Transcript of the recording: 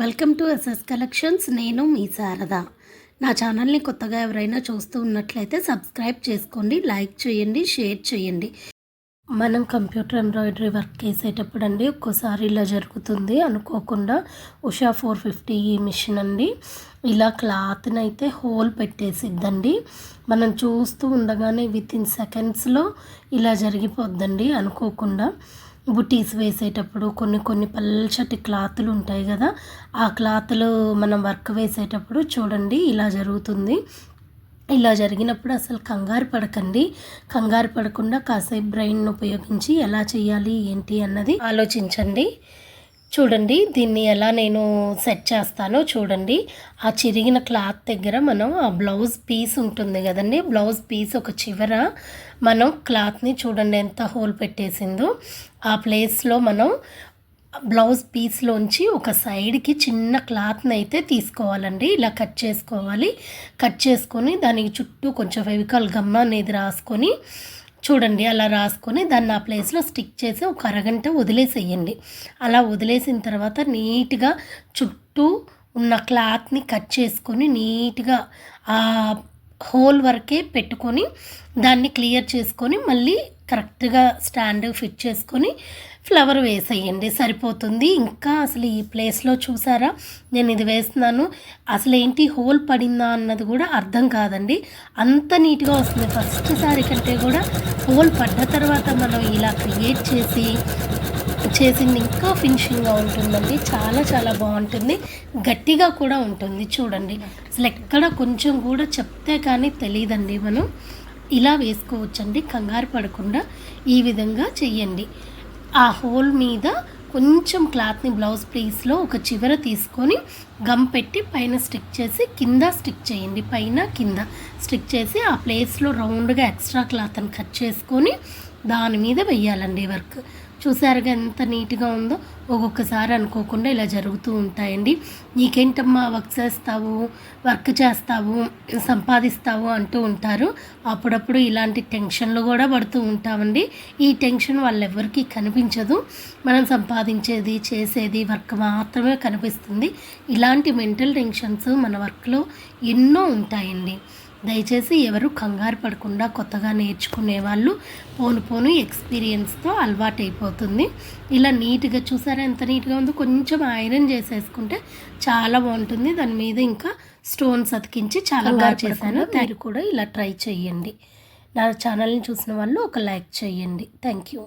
Welcome to SS collections. నేను మీ శారద. నా ఛానల్ని కొత్తగా ఎవరైనా చూస్తూ ఉన్నట్లయితే సబ్స్క్రైబ్ చేసుకోండి లైక్ చేయండి షేర్ చేయండి. మనం కంప్యూటర్ ఎంబ్రాయిడరీ వర్క్ చేసేటప్పుడు అండి ఒక్కోసారి ఇలా జరుగుతుంది. అనుకోకుండా ఉషా ఫోర్ ఫిఫ్టీ ఈ మిషన్ అండి. ఇలా క్లాత్ని అయితే హోల్ పెట్టేసిద్దండి. మనం చూస్తూ ఉండగానే విత్ ఇన్ సెకండ్స్లో ఇలా జరిగిపోద్దండి అనుకోకుండా. బుటీస్ వేసేటప్పుడు కొన్ని కొన్ని పల్చటి క్లాతులు ఉంటాయి కదా ఆ క్లాతులు మనం వర్క్ వేసేటప్పుడు చూడండి ఇలా జరుగుతుంది. ఇలా జరిగినప్పుడు అసలు కంగారు పడకండి. కంగారు పడకుండా కాసేపు బ్రెయిన్ ఉపయోగించి ఎలా చేయాలి ఏంటి అన్నది ఆలోచించండి. చూడండి దీన్ని ఎలా నేను సెట్ చేస్తానో చూడండి. ఆ చిరిగిన క్లాత్ దగ్గర మనం ఆ బ్లౌజ్ పీస్ ఉంటుంది కదండి బ్లౌజ్ పీస్ ఒక చివర మనం క్లాత్ని చూడండి ఎంత హోల్ పెట్టేసిందో. ఆ ప్లేస్లో మనం బ్లౌజ్ పీస్లోంచి ఒక సైడ్కి చిన్న క్లాత్ని అయితే తీసుకోవాలండి. ఇలా కట్ చేసుకోవాలి. కట్ చేసుకొని దానికి చుట్టూ కొంచెం ఫెవికాల్ గమ్మ అనేది రాసుకొని చూడండి అలా రాసుకొని దాన్ని ఆ ప్లేస్లో స్టిక్ చేసి ఒక అరగంట వదిలేసేయండి. అలా వదిలేసిన తర్వాత నీట్గా చుట్టూ ఉన్న క్లాత్ని కట్ చేసుకొని నీట్గా ఆ హోల్ వరకే పెట్టుకొని దాన్ని క్లియర్ చేసుకొని మళ్ళీ కరెక్ట్గా స్టాండ్ ఫిట్ చేసుకొని ఫ్లవర్ వేసేయండి సరిపోతుంది. ఇంకా అసలు ఈ ప్లేస్లో చూసారా? నేను ఇది వేస్తున్నాను. అసలు ఏంటి హోల్ పడిందా అన్నది కూడా అర్థం కాదండి. అంత నీట్గా వస్తుంది. ఫస్ట్ సారి కంటే కూడా హోల్ పడ్డ తర్వాత మనం ఇలా క్రియేట్ చేసి చేసింది ఇంకా ఫినిషింగ్గా ఉంటుందండి. చాలా చాలా బాగుంటుంది. గట్టిగా కూడా ఉంటుంది. చూడండి. అసలు ఎక్కడ కొంచెం కూడా చెప్తే కానీ తెలియదండి మనం. ఇలా వేసుకోవచ్చండి. కంగారు పడకుండా ఈ విధంగా చెయ్యండి. ఆ హోల్ మీద కొంచెం క్లాత్ని బ్లౌజ్ పీస్లో ఒక చివర తీసుకొని గమ్ పెట్టి పైన స్టిక్ చేసి కింద స్టిక్ చేయండి. పైన కింద స్టిక్ చేసి ఆ ప్లేస్లో రౌండ్గా ఎక్స్ట్రా క్లాత్ని కట్ చేసుకొని దాని మీద వెయ్యాలండి వర్క్. చూసారుగా ఎంత నీట్గా ఉందో ఒక్కొక్కసారి అనుకోకుండా ఇలా జరుగుతూ ఉంటాయండి. నీకేంటమ్మా వర్క్ చేస్తావు? వర్క్ చేస్తావు? సంపాదిస్తావు అంటూ ఉంటారు. అప్పుడప్పుడు ఇలాంటి టెన్షన్లు కూడా పడుతూ ఉంటామండి. ఈ టెన్షన్ వాళ్ళెవ్వరికీ కనిపించదు. మనం సంపాదించేది చేసేది వర్క్ మాత్రమే కనిపిస్తుంది. ఇలాంటి మెంటల్ టెన్షన్స్ మన వర్క్లో ఎన్నో ఉంటాయండి. దయచేసి ఎవరు కంగారు పడకుండా కొత్తగా నేర్చుకునే వాళ్ళు పోను పోను ఎక్స్పీరియన్స్తో అలవాటైపోతుంది. ఇలా నీట్గా చూసారా? ఎంత నీట్గా ఉందో కొంచెం ఐరన్ చేసేసుకుంటే చాలా బాగుంటుంది. దాని మీద ఇంకా స్టోన్స్ అతికించి చాలా బాగా చేశాను. మీరు కూడా ఇలా ట్రై చేయండి నా ఛానల్ని చూసిన వాళ్ళు ఒక లైక్ చేయండి థ్యాంక్ యూ